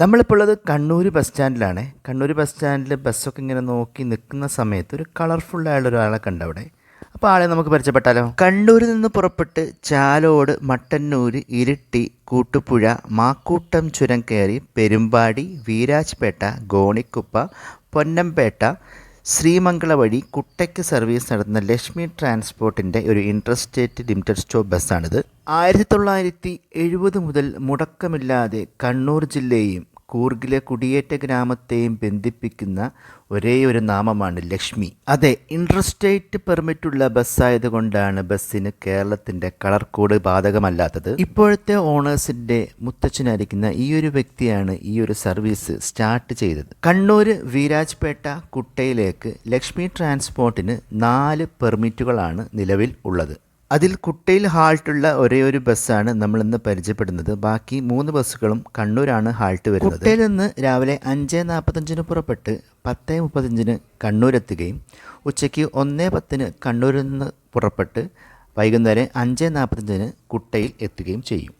നമ്മളിപ്പോൾ ഉള്ളത് കണ്ണൂർ ബസ് സ്റ്റാൻഡിലാണ്. കണ്ണൂർ ബസ് സ്റ്റാൻഡിൽ ബസ്സൊക്കെ ഇങ്ങനെ നോക്കി നിൽക്കുന്ന സമയത്ത് ഒരു കളർഫുൾ ആയുള്ള ഒരാളെ കണ്ട അവിടെ. അപ്പോൾ ആളെ നമുക്ക് പരിചയപ്പെട്ടാലോ? കണ്ണൂരിൽ നിന്ന് പുറപ്പെട്ട് ചാലോട് മട്ടന്നൂർ ഇരിട്ടി കൂട്ടുപുഴ മാക്കൂട്ടം ചുരം കയറി പെരുമ്പാടി വീരാജ്പേട്ട ഗോണിക്കുപ്പ പൊന്നംപേട്ട ശ്രീമംഗള വഴി കുട്ടയ്ക്ക് സർവീസ് നടത്തുന്ന ലക്ഷ്മി ട്രാൻസ്പോർട്ടിന്റെ ഒരു ഇൻട്രസ്റ്റേറ്റ് ലിമിറ്റഡ് സ്റ്റോപ്പ് ബസ്സാണിത്. ആയിരത്തി തൊള്ളായിരത്തി എഴുപത് മുതൽ മുടക്കമില്ലാതെ കണ്ണൂർ ജില്ലയെയും കൂർഗിലെ കുടിയേറ്റ ഗ്രാമത്തെയും ബന്ധിപ്പിക്കുന്ന ഒരേ ഒരു നാമമാണ് ലക്ഷ്മി. അതെ ഇൻട്രസ്റ്റേറ്റ് പെർമിറ്റുള്ള ബസ്സായതുകൊണ്ടാണ് ബസ്സിന് കേരളത്തിന്റെ കളർ കോഡ് ബാധകമല്ലാത്തത്. ഇപ്പോഴത്തെ ഓണേഴ്സിന്റെ മുത്തച്ഛനായിരിക്കുന്ന ഈ ഒരു വ്യക്തിയാണ് ഈ ഒരു സർവീസ് സ്റ്റാർട്ട് ചെയ്തത്. കണ്ണൂർ വീരാജ്പേട്ട കുട്ടയിലേക്ക് ലക്ഷ്മി ട്രാൻസ്പോർട്ടിന് നാല് പെർമിറ്റുകളാണ് നിലവിൽ ഉള്ളത്. അതിൽ കുട്ടയിൽ ഹാൾട്ടുള്ള ഒരേ ഒരു ബസ്സാണ് നമ്മൾ ഇന്ന് പരിചയപ്പെടുന്നത്. ബാക്കി മൂന്ന് ബസ്സുകളും കണ്ണൂരാണ് ഹാൾട്ട് വരുന്നത്. കുട്ടയിൽ നിന്ന് രാവിലെ അഞ്ച് നാൽപ്പത്തഞ്ചിന് പുറപ്പെട്ട് പത്ത് മുപ്പത്തഞ്ചിന് കണ്ണൂരെത്തുകയും ഉച്ചയ്ക്ക് ഒന്ന് പത്തിന് കണ്ണൂരിൽ നിന്ന് പുറപ്പെട്ട് വൈകുന്നേരം അഞ്ച് നാൽപ്പത്തഞ്ചിന് കുട്ടയിൽ എത്തുകയും ചെയ്യും.